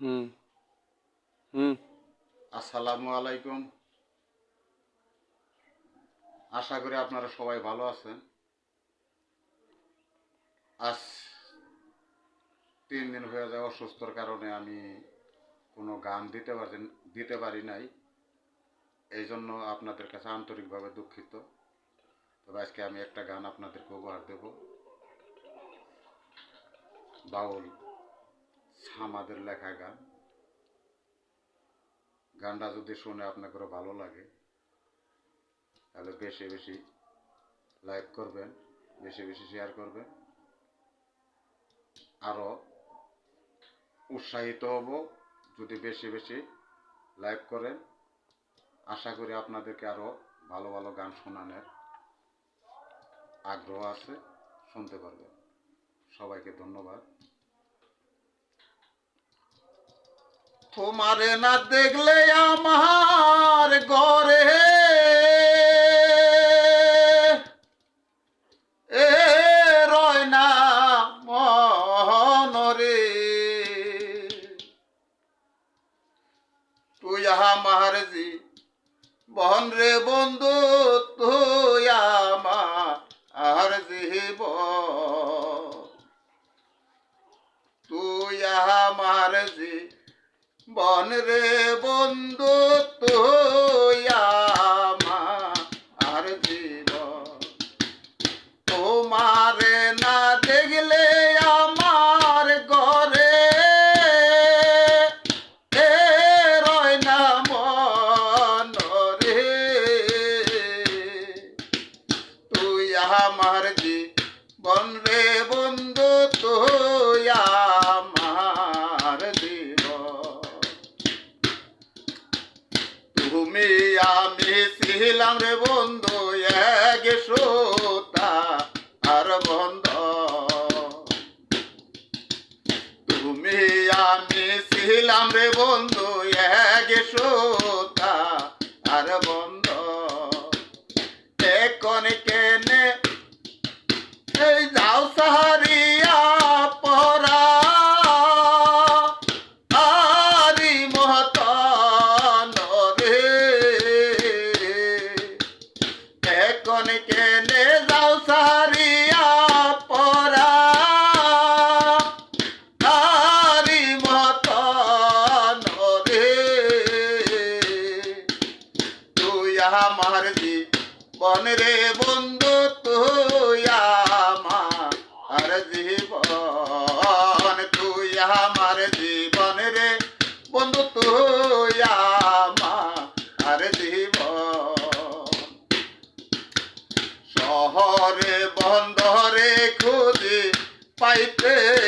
হুম। হুম। আসসালামু আলাইকুম। আশা করি আপনারা সবাই ভালো আছেন। আজ তিন দিন হয়ে যায় অসুস্থর কারণে আমি কোনো গান দিতে পারি দিতে পারি নাই। এই জন্য আপনাদের কাছে আন্তরিকভাবে দুঃখিত। তবে আজকে আমি একটা গান আপনাদেরকে উপহার দেব। বাউল। সামাদের লেখা গান। গানটা যদি শুনে আপনাদের ভালো লাগে, তাহলে বেশি বেশি লাইক করবেন, বেশি বেশি শেয়ার করবেন। আরও উৎসাহিত হব যদি বেশি বেশি লাইক করেন। আশা করি আপনাদেরকে আরও ভালো ভালো গান শোনানোর আগ্রহ আছে, শুনতে পারবেন। সবাইকে ধন্যবাদ। তোমারে না দেখলে আমার ঘরে। এ রয় না তুই বহন রে বন্ধু, তুই আমার তুই বন রে বন্ধু, তুই আমার জীব। তোমারে না দেখলে আমার ঘরে রয় না মন রে। তুই আমার জীবন রে আমি ছিলাম রে বন্ধু এক সোতা আর বন্ধ। তুমি আমি ছিলাম রে বন্ধু জীবন তুই আমার জীবন রে। বন্ধু তুই আমার জীবন। শহরে বন্ধরে খুঁজে পাইতে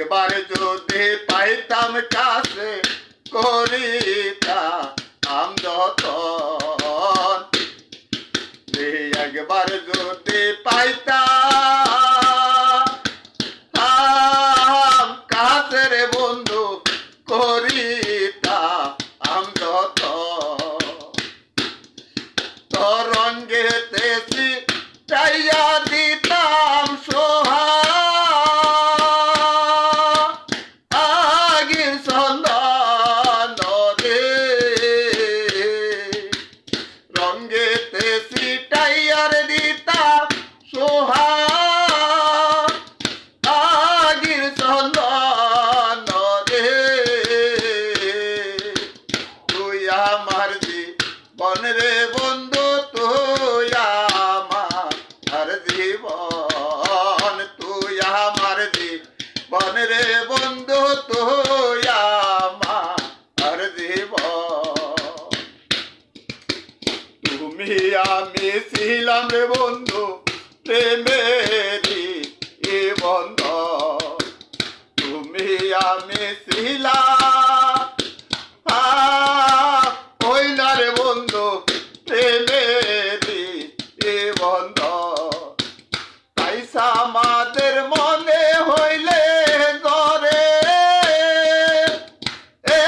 একবার যদি পাইতাম কাছে করিতা আম যতন। একবার যদি পাইতাম আমার জীবন রে বন্ধু, তুই আমার জীবন। তুই আমার জীবন রে বন্ধু, তুই আমার জীবন। তুমি আমি ছিলাম রে বন্ধু প্রেমেরি এ বন্ধ। তুমি আমি ছিলাম Ah আমাদের মনে হইলে গরে এ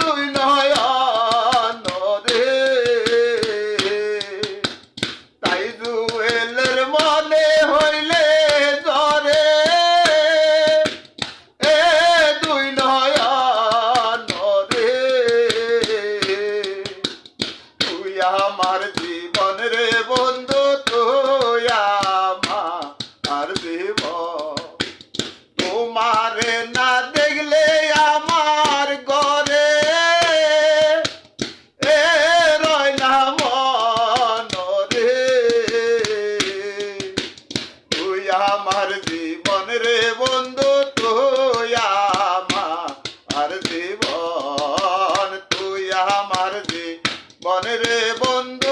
দুই নয়ন রে। তাই জুয়েলের মনে হইলে জরে এ দুই নয়ন রে। তুই আমার জীবন জীবন তুই আমার জীবন রে বন্ধু